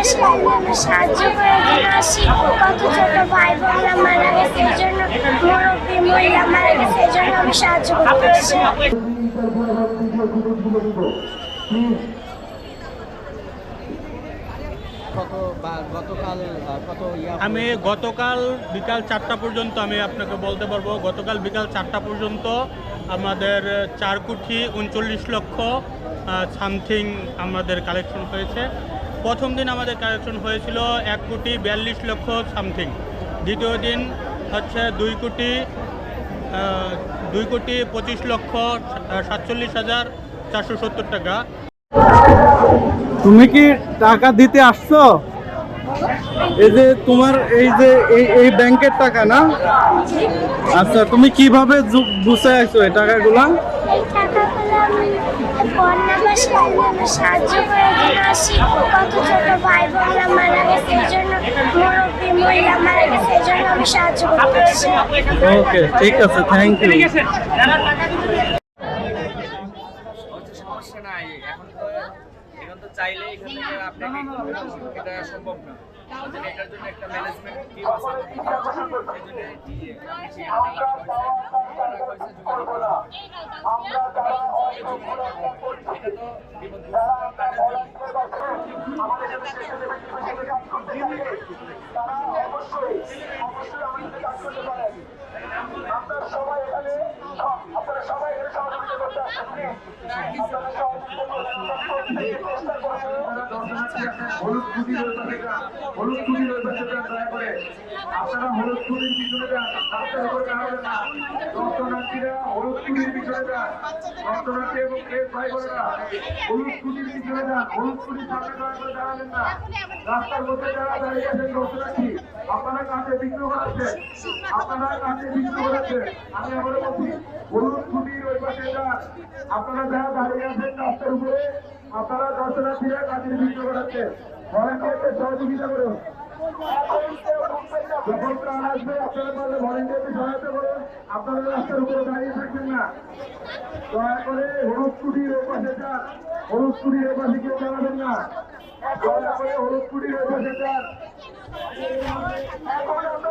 আমরা সাহায্য করার জন্য আসি। কত ছোট ভাই বোনরা মারা গেছে এই জন্য মুরব্বী মহিলা মারা গেছে এই জন্য আমি সাহায্য করতে আসি আমি গতকাল বিকাল চারটা পর্যন্ত আমি আপনাকে বলতে পারব গতকাল বিকাল চারটা পর্যন্ত আমাদের চার কোটি উনচল্লিশ লক্ষ সামথিং আমাদের কালেকশন হয়েছে। প্রথম দিন আমাদের কালেকশন হয়েছিল এক কোটি বিয়াল্লিশ লক্ষ সামথিং। দ্বিতীয় দিন হচ্ছে দুই কোটি দুই কোটি পঁচিশ লক্ষ সাতচল্লিশ হাজার চারশো সত্তর টাকা। তুমি কি টাকা দিতে আসছো? এই যে তোমার এই যে এই এই ব্যাংকের টাকা না? আচ্ছা তুমি কীভাবে গুছায় আসছো এই টাকাগুলা? বন্যাবাসী আমরা সাহায্য করার জন্য আসি কত ছোট ভাই বোনরা মারা গেছে এই জন্য মুরব্বী মহিলা মারা গেছে এই জন্য আমি সাহায্য করতে আসি ওকে ঠিক আছে থ্যাংক ইউ সমস্যা নাই, এখন এখন তো চাইলে এখান আপনাকে এটা সম্ভব না আমাদের এটার জন্য একটা ম্যানেজমেন্ট টিম আছে এই জন্য দিয়ে এটা তো বিপদ তাদের জন্য হলুদ খুঁটি রয়েছে হলুদ খুঁটি রয়েছে আপনারা হলুদ খুঁটির পিছনে যান রাস্তার না রক্তনাথীরা হলুদ খুঁটির পিছনে যান, রক্তনাথী এবং প্রেস ভাই বোনেরা হলুদ খুঁটির পিছনে যান, হলুদ খুঁটির সামনে দয়া করে না। রাস্তার মধ্যে যারা দাঁড়িয়ে আছেন, রক্তনাথী, আপনারা কাছে বিঘ্ন করাচ্ছেন আপনারা কাছে বিঘ্ন করাচ্ছেন আমি আবারও বলছি, হলুদ খুঁটির ওই পাশে যান। আপনারা যারা দাঁড়িয়ে আছেন রাস্তার উপরে, আপনারা দর্শনার্থীরা কাজের বিঘ্ন করাচ্ছেন ভলেন্টিয়ারকে সহযোগিতা করুন। যখন প্রাণ আসবে, আপনারা পারলে ভলেন্টিয়ারকে সহায়তা করুন। আপনারা রাস্তার উপরে দাঁড়িয়ে থাকবেন না। দয়া করে হলুদ কুটির ওপাশে যান। হলুদ কুটির ওপাশে কেউ দাঁড়াবেন না। দয়া করে হলুদ কুটির ওপাশে যান। এখন আমরা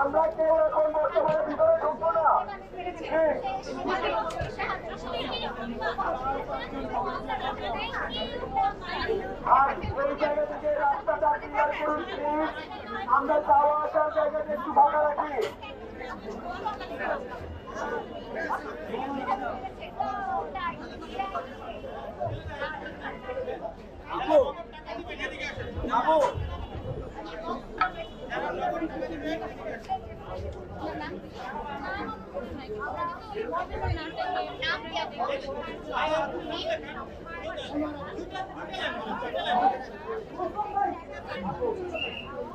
আমরা কেউ এখন বর্তমানে ভিতরে ঢুকবো না। আমরা যাওয়া আসার জায়গাটা একটু ফাঁকা রাখি। পাঁচ ছয় জন কেউ এখন আমরা ভিতরে ঢুকবো না ভলান্টিয়ার ছাড়া প্লিজ পাঁচ ছয় জন ভলান্টিয়ার এখানে আছে আমাদের পাঁচ ছয় জন ভলান্টিয়ার প্লিজ যেখানে দায়িত্বে আছে কিসের কারা দায়িত্বে আছে পাঁচ ছয় জন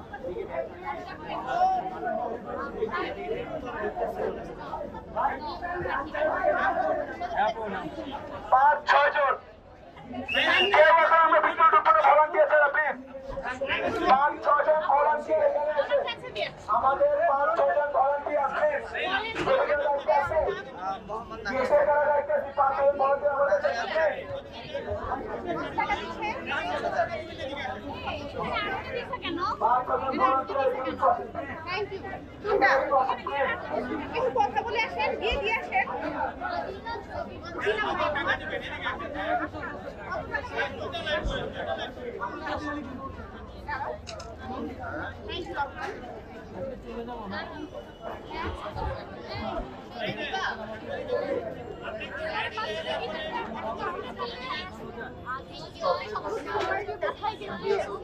ভলান্টিয়ার আমাদের কাছে আছে, please। পাঁচ ছয় জন ভলান্টিয়ার এখানে আছে। কিছু কথা বলে আসেন